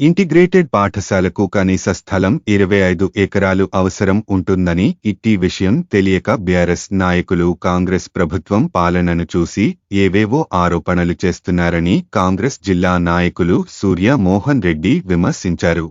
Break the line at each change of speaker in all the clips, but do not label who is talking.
Integrated పాఠశాలకు కనీస స్థలం ఇరవై ఐదు ఎకరాలు అవసరం ఉంటుందని ఇట్టి విషయం తెలియక బీఆర్ఎస్ నాయకులు కాంగ్రెస్ ప్రభుత్వం పాలనను చూసి ఏవేవో ఆరోపణలు చేస్తున్నారని కాంగ్రెస్ జిల్లా నాయకులు సూర్య మోహన్ రెడ్డి విమర్శించారు.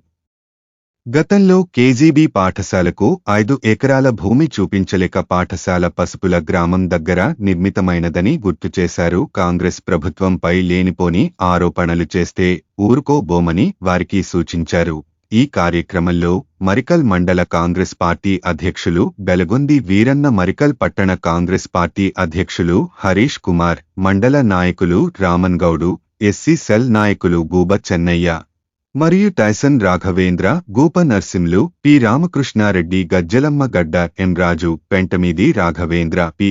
గతంలో కేజీబీ పాఠశాలకు ఐదు ఎకరాల భూమి చూపించలేక పాఠశాల పసుపుల గ్రామం దగ్గర నిర్మితమైనదని గుర్తు చేశారు. కాంగ్రెస్ ప్రభుత్వంపై లేనిపోని ఆరోపణలు చేస్తే ఊరుకోబోమని వారికి సూచించారు. ఈ కార్యక్రమంలో మరికల్ మండల కాంగ్రెస్ పార్టీ అధ్యక్షులు బెలగొంది వీరన్న మరికల్ పట్టణ కాంగ్రెస్ పార్టీ అధ్యక్షులు హరీష్ కుమార్ మండల నాయకులు రామన్ గౌడు ఎస్సీ సెల్ నాయకులు గూబ చెన్నయ్య మరియు టైసన్ రాఘవేంద్ర గోప Narsimlu P. Ramakrishnareddy Gajjalamma Gadda M. Raju Pentamidi Raghavendra P.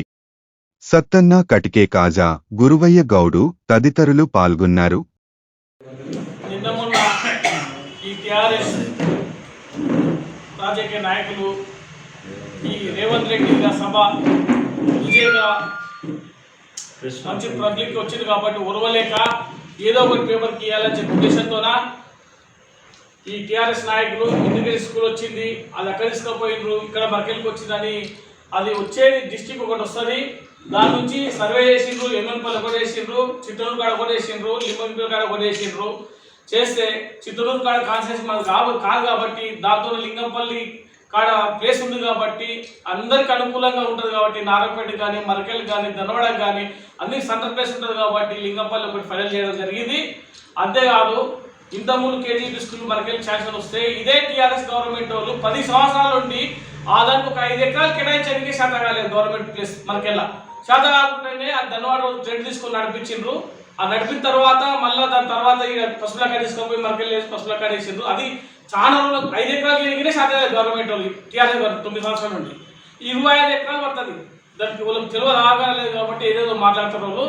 Sattanna Katike Kaja Guruvayya Goud తదితరులు పాల్గొన్నారు.
రాజకీయ నాయకులు ఈ రేవంత్ రెడ్డి సభ విజయంగా మంచి పబ్లిక్ వచ్చింది కాబట్టి ఉరవలేక ఏదో ఒకటి పేపర్కి ఇవ్వాలని చెప్పి ఉద్దేశంతోనా ఈ టిఆర్ఎస్ నాయకులు ఇంటిగ్రేట్ స్కూల్ వచ్చింది అది అక్కడ తీసుకుపోయినరు ఇక్కడ మరకెళ్ళకి వచ్చిందని అది వచ్చేది డిస్టిక్ ఒకటి వస్తుంది. దాని నుంచి సర్వే చేసిండ్రు ఎమ్మెల్పల్లి ఒకటి వేసిండ్రు చిత్తూరు కాడ ఒకటి వేసిండ్రు లింగంపల్లి కాడ ఒకటి వేసిండ్రు చేస్తే చిత్తూరు కాడ కాన్సెన్స్ మనకు కాదు కాదు కాబట్టి దాంతో లింగంపల్లి కాడ ప్లేస్ ఉంది కాబట్టి అందరికి అనుకూలంగా ఉంటుంది కాబట్టి నారాయణపేట కానీ మరకెల్ కానీ ధనవాడ కానీ అన్ని సెంటర్ ప్లేస్ ఉంటుంది కాబట్టి లింగంపల్లి ఒకటి ఫైనల్ చేయడం జరిగింది. అంతేకాదు ఇంత మూడు కేజీ స్కూల్ మనకెళ్ళి శాంక్షన్ వస్తే ఇదే టీఆర్ఎస్ గవర్నమెంట్ వాళ్ళు పది సంవత్సరాల నుండి ఆ దానికి ఒక ఐదు ఎకరాలు కేటాయించడానికి శాత కాలేదు గవర్నమెంట్ ప్లేస్ మనకెళ్ళ శాత కాకుండానే ఆ ధనవాడ ట్రెండ్ తీసుకొని నడిపించిండ్రు. ఆ నడిపిన తర్వాత మళ్ళీ దాని తర్వాత ఇక పసుపుల కాడ తీసుకొని పోయి మరకెళ్ళి పసుపుల కాడ వేసిండ్రు. అది చాలా రోజులు ఐదు ఎకరాలు ఎగిరే శాత కాలేదు గవర్నమెంట్ వాళ్ళు టీఆర్ఎస్ గారు తొమ్మిది సంవత్సరాల నుండి. ఇరవై ఐదు ఎకరాలు పడుతుంది. దానికి వాళ్ళకి తెలియదు ఆగలేదు కాబట్టి ఏదేదో మాట్లాడుతున్నారు వాళ్ళు.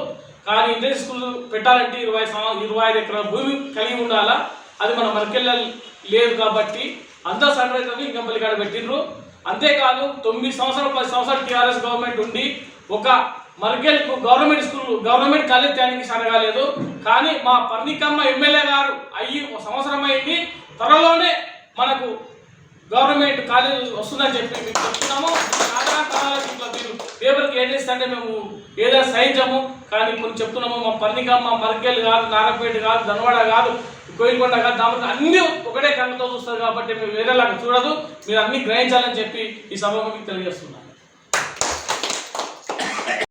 కానీ ఇంటర్ స్కూల్ పెట్టాలంటే ఇరవై ఇరవై ఐదు ఎకరాల భూమి కలిగి ఉండాలా? అది మన మరికెళ్ళ లేదు కాబట్టి అంతా సన్ ఇంకా ఇంకంపల్లి కాడ పెట్టిండ్రు. అంతేకాదు తొమ్మిది సంవత్సరాలు పది సంవత్సరాలు టీఆర్ఎస్ గవర్నమెంట్ ఉండి ఒక Marikal government school government college తేడానికి సరగాలేదు. కానీ మా పర్ణికమ్మ ఎమ్మెల్యే గారు అయ్యి ఒక సంవత్సరం అయింది. త్వరలోనే మనకు గవర్నమెంట్ కాలేజ్ వస్తుందని చెప్పి మీకు చెప్తున్నాము. సాధారణ కాలాలకు మీరు పేపర్కి ఏం చేస్తే మేము ఏదైనా సహించము. కానీ కొన్ని చెప్తున్నాము మా పర్ణికమ్మ మర్కెల్ కాదు నారపేట కాదు ధనవాడ కాదు కోయిల్కొండ కాదు దాని అన్ని ఒకటే కళ్ళతో చూస్తారు కాబట్టి మేము వేరేలాగా చూడదు. మీరు అన్ని గ్రహించాలని చెప్పి ఈ సభకు మీకు తెలియజేస్తున్నాను.